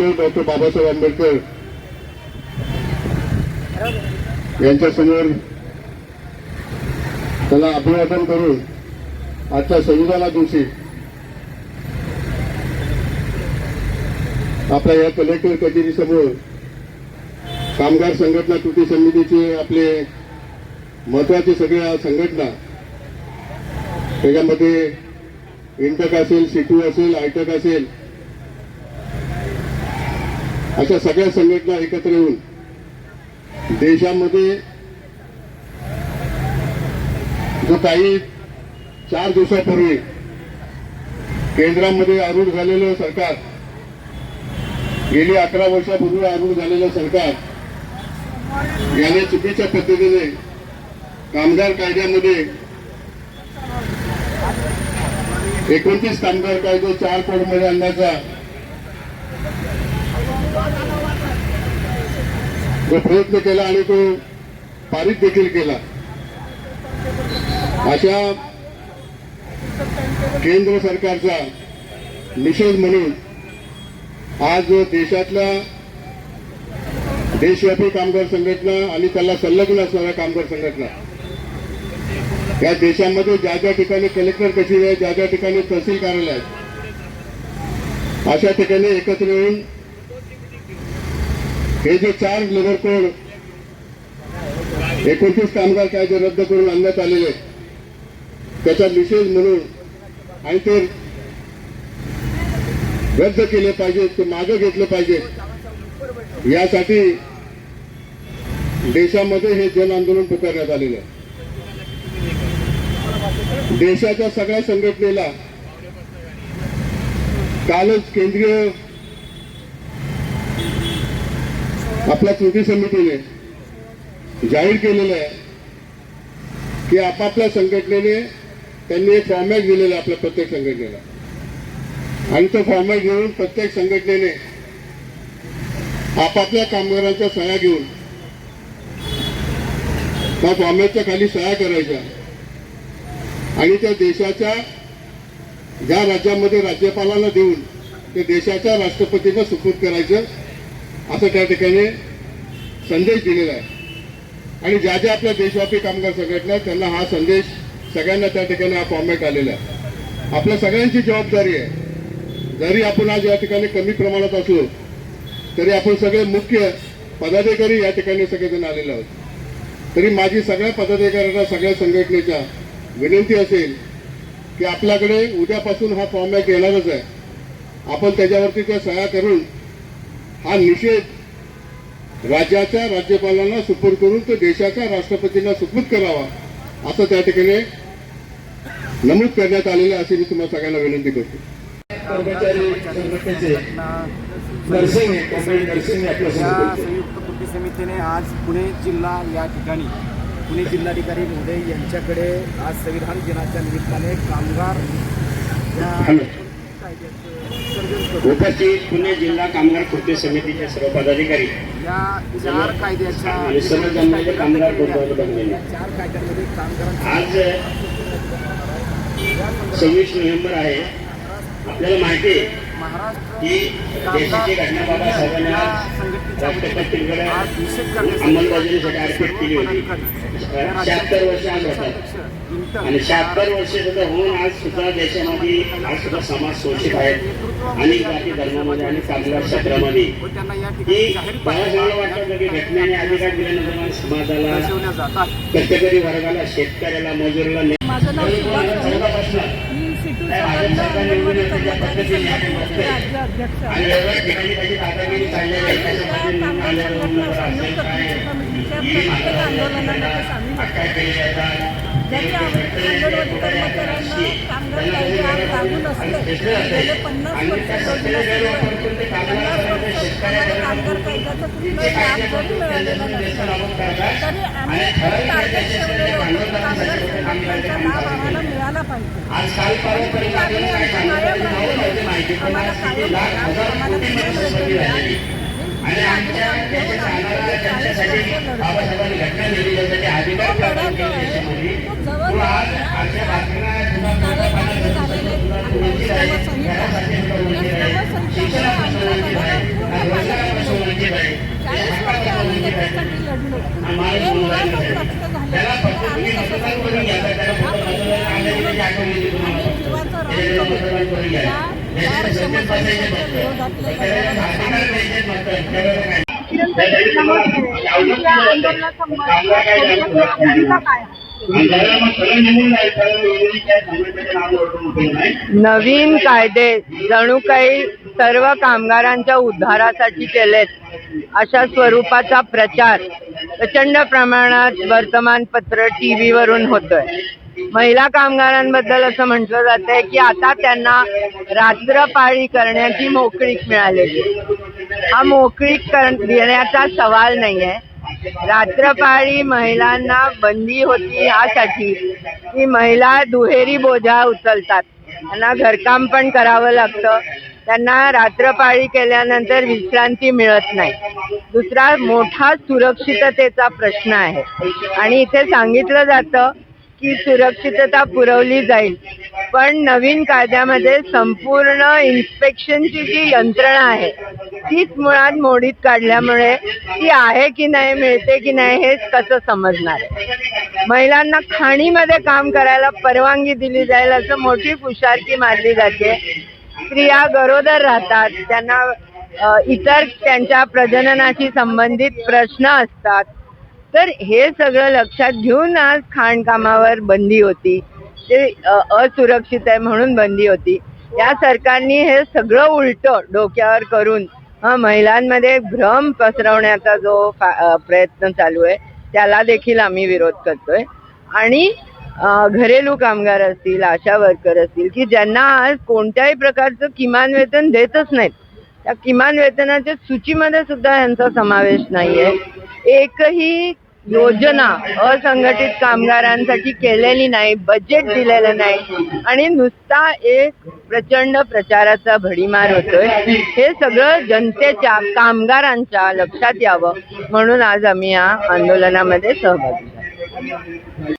सर्वपक्षाने doctor Babasaheb Ambedkar यांच्यासमोर त्याला अभिवादन करून आजच्या संविधाना दिवशी आपल्या या कलेक्टर कचेरीसमोर कामगार संघटना कृती समितीचे आपले महत्त्वाचे सगळ्या संघटना त्याच्यामध्ये इंटक असेल सिटू असेल आयटक असेल अशा सगळ्या संघटना एकत्र येऊन देशामध्ये जो काही चार दिवसापूर्वी केंद्रामध्ये आरूढ झालेलं सरकार गेली अकरा वर्षापूर्वी आरूढ झालेलं सरकार याने चुकीच्या पद्धतीने कामगार कायद्यामध्ये एकोणतीस कामगार कायदे चार कोडमध्ये आणण्याचा जो प्रयत्न केला आणि तो पारित देखील केला. अशा केंद्र सरकारचा निषेध म्हणून आज देशातल्या देशव्यापी कामगार संघटना आणि त्याला संलग्न असणाऱ्या कामगार संघटना या देशामध्ये ज्या ज्या ठिकाणी कलेक्टर कचेरी आहे ज्या ज्या ठिकाणी तहसील कार्यालय आहेत अशा ठिकाणी एकत्र येऊन हे जे चार लेबर कोड एकोणतीस कामगार कायदे रद्द करून आणण्यात आलेले आहेत, त्याचा निषेध म्हणून आणि ते रद्द केले पाहिजे ते मागे घेतले पाहिजे यासाठी देशामध्ये हे जन आंदोलन पुकारण्यात आलेलं आहे. देशाच्या सगळ्या संघटनेला कालच केंद्रीय आपल्या कृती समितीने जाहीर केलेलं आहे की आपापल्या संघटनेने त्यांनी एक फॉर्मॅट दिलेला आपल्या प्रत्येक संघटनेला. आणि तो फॉर्मॅट घेऊन प्रत्येक संघटनेने आपापल्या कामगारांच्या सह्या घेऊन त्या फॉर्मॅटच्या खाली सह्या करायच्या. आणि त्या देशाच्या ज्या राज्यामध्ये राज्यपालाला देऊन ते देशाच्या राष्ट्रपतींना सुपूर्द करायचं. असं त्या ठिकाणी संदेश दिलेला आहे. आणि ज्या ज्या आपल्या देशव्यापी कामगार संघटना त्यांना हा संदेश सगळ्यांना त्या ठिकाणी हा फॉर्मॅट आलेला आहे. आपल्या सगळ्यांची जबाबदारी आहे. जरी आपण आज या ठिकाणी कमी प्रमाणात असलो तरी आपण सगळे मुख्य पदाधिकारी या ठिकाणी सगळेजण आलेले आहोत. तरी माझी सगळ्या पदाधिकाऱ्यांना सगळ्या संघटनेच्या विनंती असेल की आपल्याकडे उद्यापासून हा फॉर्मॅट येणारच आहे. आपण त्याच्यावरती त्या सह्या करून हा निषेध राज्याच्या राज्यपालांना सुपूर्द करून तो देशाच्या राष्ट्रपतींना सुपूर्द करावा असं त्या ठिकाणी नमूद करण्यात आलेलं आहे अशी मी तुम्हाला सगळ्यांना विनंती करतो कर्मचारी संघटनेचे. संयुक्त कृती समितीने आज पुणे जिल्हा या ठिकाणी पुणे जिल्हाधिकारी महोदय यांच्याकडे आज संविधान दिनाच्या निमित्ताने कामगार या. कायद्याचं उपस्थित पुणे जिल्हा कामगार कृती समितीचे सर्व पदाधिकारी या चार कायद्याच्या आणि सर्व जमलेले कामगार कामगारांचा आज सव्वीस नोव्हेंबर आहे. आपल्याला माहिती की देशाची घटना बाबासाहेबांनी आज करण्यासाठी शहात्तर वर्ष आज होतात आणि शहात्तर वर्ष होऊन आज सुद्धा देशामध्ये आज सुद्धा समाज शोषित आहेत अनेक जाती धर्मामध्ये आणि कामगार क्षेत्रामध्ये की बाळासाहेब वाटतं की घटनेने अधिकार दिल्यानंतर समाजाला कष्टकरी वर्गाला शेतकऱ्याला मजुराला माझं नाव सुभाष मी सिटू. राज्य अध्यक्ष आहे. ठिकाणी त्याची दादागिरी चाललेली आहे त्याच्यामध्ये निवडून कर्मचाऱ्यांना कामगार कायदे आज लागू नसले गेले पन्नास वर्ष त्या करून पन्नास वर्ष कामगार कायद्याचा कुठलाही लाभ जरी मिळालेला नसला तरी आम्ही टार्गेट ठेवलेलं होतं कामगार संघटनेचा लाभ आम्हाला मिळाला पाहिजे. आज काय माहिती आम्हाला कायम आम्हाला कोटी आणि आमच्या त्यांच्यासाठी बाबासाहेबांनी घटना दिली त्यासाठी अधिकार प्राप्त आज आमच्या बातम्यांना नवीन कायदे जणू काही सर्व कामगारांच्या उद्धारासाठी केलेत. अशा स्वरूपाचा प्रचार प्रचंड प्रमाणात वर्तमानपत्र टी व्हीवरून होतोय. महिला कामगारांबद्दल असं म्हटलं जातंय की आता त्यांना रात्रपाळी करण्याची मोकळीक मिळालेली. हा मोकळीक देण्याचा सवाल नाहीये. रात्रपाळी महिलांना बंदी होती यासाठी की महिला दुहेरी बोजा उचलतात. त्यांना घरकाम पण करावं लागतं. त्यांना रात्रपाळी केल्यानंतर विश्रांती मिळत नाही. दुसरा मोठा सुरक्षिततेचा प्रश्न आहे. आणि इथे सांगितलं जातं की सुरक्षितता पुरवली जाईल. पण नवीन कायद्यामध्ये संपूर्ण इन्स्पेक्शनची जी यंत्रणा आहे तीच मुळात मोडीत काढल्यामुळे ती आहे की नाही मिळते की नाही हेच कसं समजणार आहे. महिलांना खाणीमध्ये काम करायला परवानगी दिली जाईल असं मोठी फुशारकी मारली जाते. स्त्रिया गरोदर राहतात त्यांना इतर त्यांच्या प्रजननाशी संबंधित प्रश्न असतात. तर हे सगळं लक्षात घेऊन आज खाणकामावर बंदी होती. ते असुरक्षित आहे म्हणून बंदी होती. या सरकारने हे सगळं उलट डोक्यावर करून महिलांमध्ये भ्रम पसरवण्याचा जो प्रयत्न चालू आहे त्याला देखील आम्ही विरोध करतोय. आणि घरेलू कामगार असतील आशा वर्कर असतील की ज्यांना आज कोणत्याही प्रकारचं किमान वेतन देतच नाहीत. त्या किमान वेतनाच्या सूचीमध्ये सुद्धा यांचा समावेश नाहीये. एकही योजना असंघटित कामगारांसाठी केलेली नाही बजेट दिलेलं नाही. आणि नुसता एक प्रचंड प्रचाराचा भडीमार होतोय. हे सगळं जनतेच्या कामगारांच्या लक्षात यावं. म्हणून आज आम्ही या आंदोलनामध्ये सहभागी